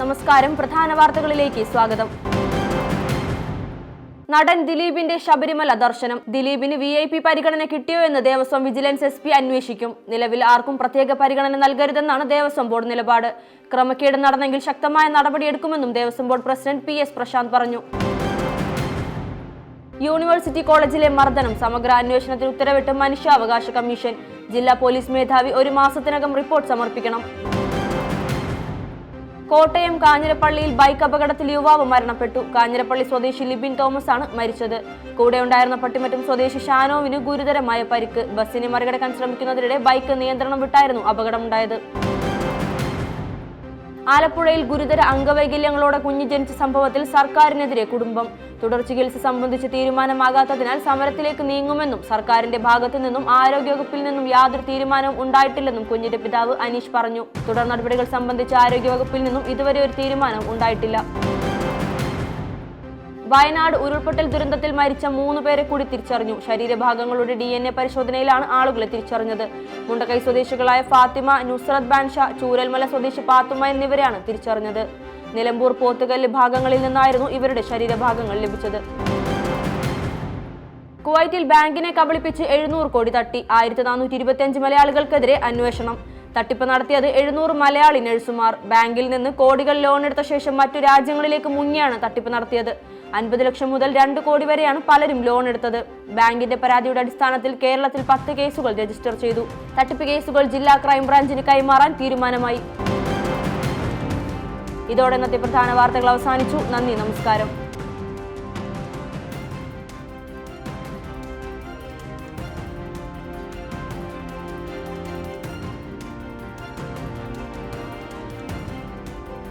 നമസ്കാരം. പ്രധാന വാർത്തകളിലേക്ക് സ്വാഗതം. നടൻ ദിലീപിന്റെ ശബരിമല ദർശനം. ദിലീപിന് വി ഐ പി പരിഗണന കിട്ടിയോ എന്ന് ദേവസ്വം വിജിലൻസ് എസ് പി അന്വേഷിക്കും. നിലവിൽ ആർക്കും പ്രത്യേക പരിഗണന നൽകരുതെന്നാണ് ദേവസ്വം ബോർഡ് നിലപാട്. ക്രമക്കേട് നടന്നെങ്കിൽ ശക്തമായ നടപടിയെടുക്കുമെന്നും Devaswom board president P S Prasanth പറഞ്ഞു. യൂണിവേഴ്സിറ്റി കോളേജിലെ മർദ്ദനം. സമഗ്ര അന്വേഷണത്തിന് ഉത്തരവിട്ട് മനുഷ്യാവകാശ കമ്മീഷൻ. ജില്ലാ പോലീസ് മേധാവി ഒരു മാസത്തിനകം റിപ്പോർട്ട് സമർപ്പിക്കണം. കോട്ടയം കാഞ്ഞിരപ്പള്ളിയിൽ ബൈക്ക് അപകടത്തിൽ യുവാവ് മരണപ്പെട്ടു. കാഞ്ഞിരപ്പള്ളി സ്വദേശി ലിബിൻ തോമസ് ആണ് മരിച്ചത്. കൂടെ ഉണ്ടായിരുന്ന പട്ടിമറ്റം സ്വദേശി ഷാനോവിന് ഗുരുതരമായ പരിക്ക്. ബസ്സിനെ മറികടക്കാൻ ശ്രമിക്കുന്നതിനിടെ ബൈക്ക് നിയന്ത്രണം വിട്ടായിരുന്നു അപകടമുണ്ടായത്. ആലപ്പുഴയിൽ ഗുരുതര അംഗവൈകല്യങ്ങളോടെ കുഞ്ഞ് ജനിച്ച സംഭവത്തിൽ സർക്കാരിനെതിരെ കുടുംബം. തുടർ ചികിത്സ സംബന്ധിച്ച് തീരുമാനമാകാത്തതിനാൽ സമരത്തിലേക്ക് നീങ്ങുമെന്നും സർക്കാരിന്റെ ഭാഗത്തു നിന്നും ആരോഗ്യവകുപ്പിൽ നിന്നും യാതൊരു തീരുമാനവും ഉണ്ടായിട്ടില്ലെന്നും കുഞ്ഞിന്റെ പിതാവ് അനീഷ് പറഞ്ഞു. തുടർ നടപടികൾ സംബന്ധിച്ച് ആരോഗ്യവകുപ്പിൽ നിന്നും ഇതുവരെ ഒരു തീരുമാനം ഉണ്ടായിട്ടില്ല. വയനാട് ഉരുൾപൊട്ടൽ ദുരന്തത്തിൽ മരിച്ച മൂന്ന് പേരെ കൂടി തിരിച്ചറിഞ്ഞു. ശരീരഭാഗങ്ങളുടെ ഡി എൻ എ പരിശോധനയിലാണ് ആളുകളെ തിരിച്ചറിഞ്ഞത്. മുണ്ടക്കൈ സ്വദേശികളായ ഫാത്തിമ നുസ്രത് ബാൻഷ ചൂരൽമല സ്വദേശി പാത്തുമ്മ എന്നിവരെയാണ് തിരിച്ചറിഞ്ഞത്. നിലമ്പൂർ പോത്തുകല്ല് ഭാഗങ്ങളിൽ നിന്നായിരുന്നു ഇവരുടെ ശരീരഭാഗങ്ങൾ ലഭിച്ചത്. കുവൈറ്റിൽ ബാങ്കിനെ കബളിപ്പിച്ച് എഴുന്നൂറ് കോടി തട്ടി. ആയിരത്തി നാനൂറ്റി ഇരുപത്തിയഞ്ച് മലയാളികൾക്കെതിരെ അന്വേഷണം. തട്ടിപ്പ് നടത്തിയത് എഴുന്നൂറ് മലയാളി നഴ്സുമാർ. ബാങ്കിൽ നിന്ന് കോടികൾ ലോൺ എടുത്ത ശേഷം മറ്റു രാജ്യങ്ങളിലേക്ക് മുങ്ങിയാണ് തട്ടിപ്പ് നടത്തിയത്. അൻപത് ലക്ഷം മുതൽ രണ്ട് കോടി വരെയാണ് പലരും ലോൺ എടുത്തത്. ബാങ്കിന്റെ പരാതിയുടെ അടിസ്ഥാനത്തിൽ കേരളത്തിൽ പത്ത് കേസുകൾ രജിസ്റ്റർ ചെയ്തു. തട്ടിപ്പ് കേസുകൾ ജില്ലാ ക്രൈംബ്രാഞ്ചിന് കൈമാറാൻ തീരുമാനമായി. ഇതോടെ ഇന്നത്തെ പ്രധാന വാർത്തകൾ അവസാനിച്ചു. നന്ദി നമസ്കാരം.